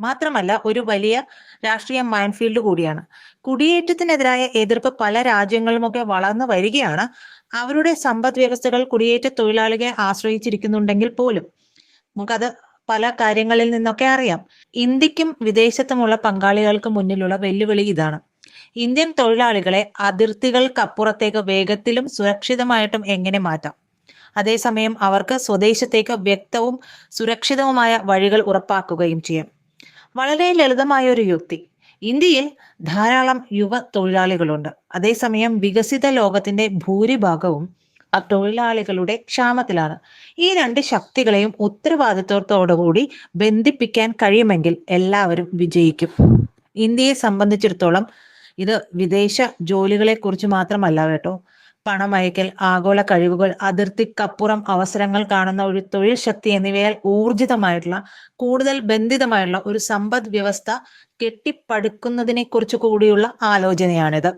മാത്രമല്ല ഒരു വലിയ രാഷ്ട്രീയ മൈൻഫീൽഡ് കൂടിയാണ്. കുടിയേറ്റത്തിനെതിരായ എതിർപ്പ് പല രാജ്യങ്ങളുമൊക്കെ വളർന്നു വരികയാണ്. അവരുടെ സമ്പദ് വ്യവസ്ഥകൾ കുടിയേറ്റ തൊഴിലാളികളെ ആശ്രയിച്ചിരിക്കുന്നുണ്ടെങ്കിൽ പോലും നമുക്കത് പല കാര്യങ്ങളിൽ നിന്നൊക്കെ അറിയാം. ഇന്ത്യക്കും വിദേശത്തുമുള്ള പങ്കാളികൾക്ക് മുന്നിലുള്ള വെല്ലുവിളി ഇതാണ്. ഇന്ത്യൻ തൊഴിലാളികളെ അതിർത്തികൾക്കപ്പുറത്തേക്ക് വേഗത്തിലും സുരക്ഷിതമായിട്ടും എങ്ങനെ മാറ്റാം? അതേസമയം അവർക്ക് സ്വദേശത്തേക്ക് വ്യക്തവും സുരക്ഷിതവുമായ വഴികൾ ഉറപ്പാക്കുകയും ചെയ്യാം. വളരെ ലളിതമായ ഒരു യുക്തി. ഇന്ത്യയിൽ ധാരാളം യുവ തൊഴിലാളികളുണ്ട്. അതേസമയം വികസിത ലോകത്തിന്റെ ഭൂരിഭാഗവും തൊഴിലാളികളുടെ ക്ഷാമത്തിലാണ്. ഈ രണ്ട് ശക്തികളെയും ഉത്തരവാദിത്വത്തോടുകൂടി ബന്ധിപ്പിക്കാൻ കഴിയുമെങ്കിൽ എല്ലാവരും വിജയിക്കും. ഇന്ത്യയെ സംബന്ധിച്ചിടത്തോളം ഇത് വിദേശ ജോലികളെ കുറിച്ച് മാത്രമല്ല കേട്ടോ. പണമയക്കൽ ആഗോള കഴിവുകൾ അതിർത്തിക്കപ്പുറം അവസരങ്ങൾ കാണുന്ന ഒരു തൊഴിൽ ശക്തി എന്നിവയാൽ ഊർജിതമായിട്ടുള്ള കൂടുതൽ ബന്ധിതമായുള്ള ഒരു സമ്പദ് വ്യവസ്ഥ കെട്ടിപ്പടുക്കുന്നതിനെ കുറിച്ച് കൂടിയുള്ള ആലോചനയാണിത്.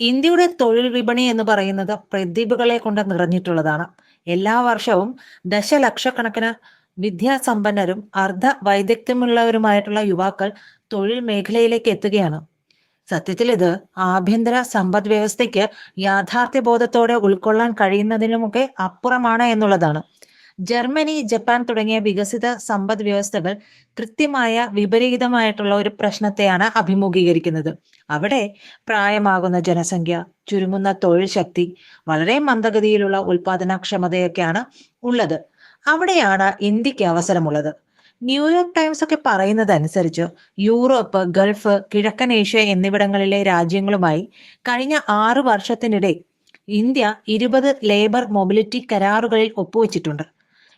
ഇന്ത്യയുടെ തൊഴിൽ വിപണി എന്ന് പറയുന്നത് പ്രതിഭകളെ കൊണ്ട് നിറഞ്ഞിട്ടുള്ളതാണ്. എല്ലാ വർഷവും ദശലക്ഷക്കണക്കിന് വിദ്യാസമ്പന്നരും അർദ്ധ വൈദഗ്ധ്യമുള്ളവരുമായിട്ടുള്ള യുവാക്കൾ തൊഴിൽ മേഖലയിലേക്ക് എത്തുകയാണ്. സത്യത്തിൽ ഇത് ആഭ്യന്തര സമ്പദ് വ്യവസ്ഥയ്ക്ക് യാഥാർത്ഥ്യബോധത്തോടെ ഉൾക്കൊള്ളാൻ കഴിയുന്നതിനുമൊക്കെ അപ്പുറമാണ് എന്നുള്ളതാണ്. ജർമ്മനി ജപ്പാൻ തുടങ്ങിയ വികസിത സമ്പദ് വ്യവസ്ഥകൾ കൃത്യമായ വിപരീതമായിട്ടുള്ള ഒരു പ്രശ്നത്തെയാണ് അഭിമുഖീകരിക്കുന്നത്. അവിടെ പ്രായമാകുന്ന ജനസംഖ്യ ചുരുങ്ങുന്ന തൊഴിൽ ശക്തി വളരെ മന്ദഗതിയിലുള്ള ഉൽപാദനക്ഷമതയൊക്കെയാണ് ഉള്ളത്. അവിടെയാണ് ഇന്ത്യയ്ക്ക് അവസരമുള്ളത്. ന്യൂയോർക്ക് ടൈംസ് ഒക്കെ പറയുന്നത് അനുസരിച്ച് യൂറോപ്പ് ഗൾഫ് കിഴക്കൻ ഏഷ്യ എന്നിവിടങ്ങളിലെ രാജ്യങ്ങളുമായി കഴിഞ്ഞ ആറ് വർഷത്തിനിടെ ഇന്ത്യ ഇരുപത് ലേബർ മൊബിലിറ്റി കരാറുകളിൽ ഒപ്പുവെച്ചിട്ടുണ്ട്.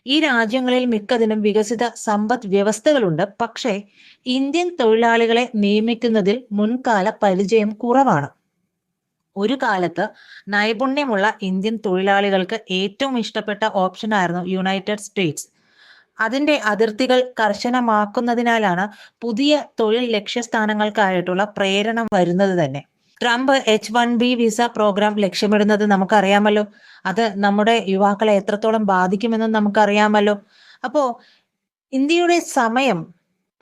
ഈ രാജ്യങ്ങളിൽ മിക്കതിനും വികസിത സമ്പദ് വ്യവസ്ഥകളുണ്ട്. പക്ഷേ ഇന്ത്യൻ തൊഴിലാളികളെ നിയമിക്കുന്നതിൽ മുൻകാല പരിചയം കുറവാണ്. ഒരു കാലത്ത് നൈപുണ്യമുള്ള ഇന്ത്യൻ തൊഴിലാളികൾക്ക് ഏറ്റവും ഇഷ്ടപ്പെട്ട ഓപ്ഷനായിരുന്നു യുണൈറ്റഡ് സ്റ്റേറ്റ്സ്. അതിന്റെ അതിർത്തികൾ കർശനമാക്കുന്നതിനാലാണ് പുതിയ തൊഴിൽ ലക്ഷ്യസ്ഥാനങ്ങൾക്കായിട്ടുള്ള പ്രേരണ വരുന്നത് തന്നെ. Trump H one B visa programme ലക്ഷ്യമിടുന്നത് നമുക്കറിയാമല്ലോ. അത് നമ്മുടെ യുവാക്കളെ എത്രത്തോളം ബാധിക്കുമെന്നും നമുക്കറിയാമല്ലോ. അപ്പോ ഇന്ത്യയുടെ സമയം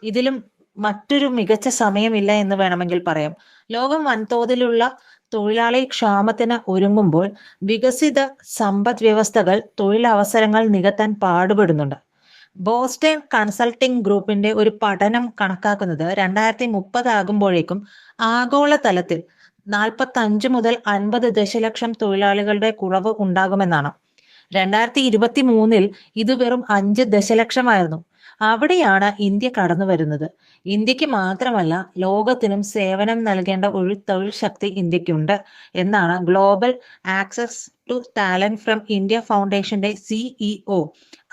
ഇതിലും മറ്റൊരു മികച്ച സമയമില്ല എന്ന് വേണമെങ്കിൽ പറയാം. ലോകം വൻതോതിലുള്ള തൊഴിലാളി ക്ഷാമത്തിന് ഒരുങ്ങുമ്പോൾ വികസിത സമ്പദ് വ്യവസ്ഥകൾ തൊഴിലവസരങ്ങൾ നികത്താൻ പാടുപെടുന്നുണ്ട്. ബോസ്റ്റൺ കൺസൾട്ടിംഗ് ഗ്രൂപ്പിന്റെ ഒരു പഠനം കണക്കാക്കുന്നത് രണ്ടായിരത്തി മുപ്പതാകുമ്പോഴേക്കും ആഗോളതലത്തിൽ നാൽപ്പത്തി അഞ്ച് മുതൽ അൻപത് ദശലക്ഷം തൊഴിലാളികളുടെ കുറവ് ഉണ്ടാകുമെന്നാണ്. രണ്ടായിരത്തി ഇരുപത്തി മൂന്നിൽ ഇത് വെറും അഞ്ച് ദശലക്ഷമായിരുന്നു. അവിടെയാണ് ഇന്ത്യ കടന്നു വരുന്നത്. ഇന്ത്യയ്ക്ക് മാത്രമല്ല ലോകത്തിനും സേവനം നൽകേണ്ട ഒരു തൊഴിൽ ശക്തി ഇന്ത്യക്കുണ്ട് എന്നാണ് global access to talent from India ഫൗണ്ടേഷന്റെ CEO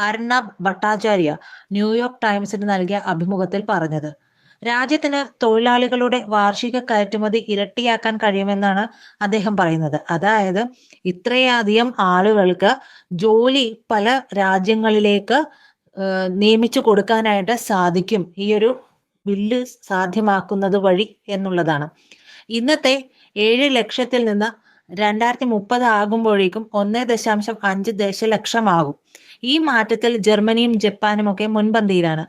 Arnab Bhattacharya New York ടൈംസിന് നൽകിയ അഭിമുഖത്തിൽ പറഞ്ഞത്. രാജ്യത്തിന് തൊഴിലാളികളുടെ വാർഷിക കയറ്റുമതി ഇരട്ടിയാക്കാൻ കഴിയുമെന്നാണ് അദ്ദേഹം പറയുന്നത്. അതായത് ഇത്രയധികം ആളുകൾക്ക് ജോലി പല രാജ്യങ്ങളിലേക്ക് നിയമിച്ചു കൊടുക്കാനായിട്ട് സാധിക്കും ഈ ഒരു ബില്ല് സാധ്യമാക്കുന്നത് വഴി എന്നുള്ളതാണ്. ഇന്നത്തെ ഏഴ് ലക്ഷത്തിൽ നിന്ന് രണ്ടായിരത്തി മുപ്പത് ആകുമ്പോഴേക്കും ഒന്നേ ദശാംശം അഞ്ച് ദശലക്ഷമാകും. ഈ മാറ്റത്തിൽ ജർമ്മനിയും ജപ്പാനും ഒക്കെ മുൻപന്തിയിലാണ്.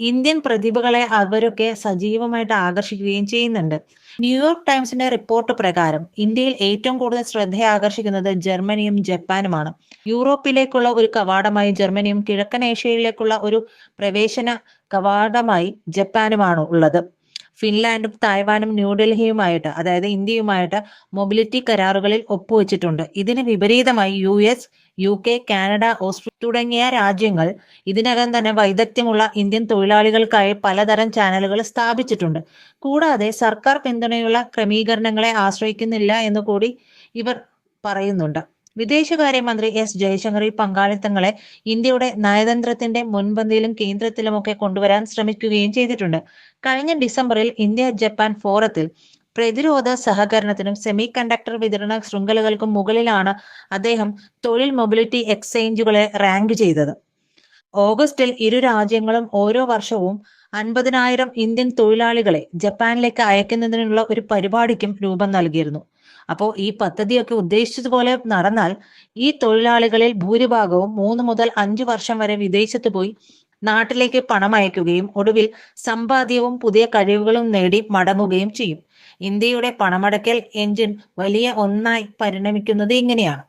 ഇന്ത്യൻ പ്രതിഭകളെ അവരൊക്കെ സജീവമായിട്ട് ആകർഷിക്കുകയും ചെയ്യുന്നുണ്ട്. ന്യൂയോർക്ക് ടൈംസിന്റെ റിപ്പോർട്ട് പ്രകാരം ഇന്ത്യയിൽ ഏറ്റവും കൂടുതൽ ശ്രദ്ധ ആകർഷിക്കുന്നത് ജർമ്മനിയും ജപ്പാനുമാണ്. യൂറോപ്പിലേക്കുള്ള ഒരു കവാടമായി ജർമ്മനിയും കിഴക്കൻ ഏഷ്യയിലേക്കുള്ള ഒരു പ്രവേശന കവാടമായി ജപ്പാനുമാണ് ഉള്ളത്. ഫിൻലാൻഡും തായ്വാനും ന്യൂഡൽഹിയുമായിട്ട് അതായത് ഇന്ത്യയുമായിട്ട് മൊബിലിറ്റി കരാറുകളിൽ ഒപ്പുവെച്ചിട്ടുണ്ട്. ഇതിന് വിപരീതമായി U S U K Canada Australia തുടങ്ങിയ രാജ്യങ്ങൾ ഇതിനകം തന്നെ വൈദഗ്ധ്യമുള്ള ഇന്ത്യൻ തൊഴിലാളികൾക്കായി പലതരം ചാനലുകൾ സ്ഥാപിച്ചിട്ടുണ്ട്. കൂടാതെ സർക്കാർ പിന്തുണയുള്ള ക്രമീകരണങ്ങളെ ആശ്രയിക്കുന്നില്ല എന്ന് കൂടി ഇവർ പറയുന്നുണ്ട്. വിദേശകാര്യമന്ത്രി എസ് ജയശങ്കർ ഈ പങ്കാളിത്തങ്ങളെ ഇന്ത്യയുടെ നയതന്ത്രത്തിന്റെ മുൻപന്തിയിലും കേന്ദ്രത്തിലുമൊക്കെ കൊണ്ടുവരാൻ ശ്രമിക്കുകയും ചെയ്തിട്ടുണ്ട്. കഴിഞ്ഞ ഡിസംബറിൽ ഇന്ത്യ ജപ്പാൻ ഫോറത്തിൽ പ്രതിരോധ സഹകരണത്തിനും സെമി കണ്ടക്ടർ വിതരണ ശൃംഖലകൾക്കും മുകളിലാണ് അദ്ദേഹം തൊഴിൽ മൊബിലിറ്റി എക്സ്ചേഞ്ചുകളെ റാങ്ക് ചെയ്തത്. ഓഗസ്റ്റിൽ ഇരു രാജ്യങ്ങളും ഓരോ വർഷവും അൻപതിനായിരം ഇന്ത്യൻ തൊഴിലാളികളെ ജപ്പാനിലേക്ക് അയക്കുന്നതിനുള്ള ഒരു പരിപാടിക്കും രൂപം നൽകിയിരുന്നു. അപ്പോൾ ഈ പദ്ധതിയൊക്കെ ഉദ്ദേശിച്ചതുപോലെ നടന്നാൽ ഈ തൊഴിലാളികളിൽ ഭൂരിഭാഗവും മൂന്ന് മുതൽ അഞ്ച് വർഷം വരെ വിദേശത്ത് പോയി നാട്ടിലേക്ക് പണം അയക്കുകയും ഒടുവിൽ സമ്പാദ്യവും പുതിയ കഴിവുകളും നേടി മടങ്ങുകയും ചെയ്യും. ഇന്ത്യയുടെ പണമടക്കൽ എഞ്ചിൻ വലിയ ഒന്നായി പരിണമിക്കുന്നത് ഇങ്ങനെയാണ്.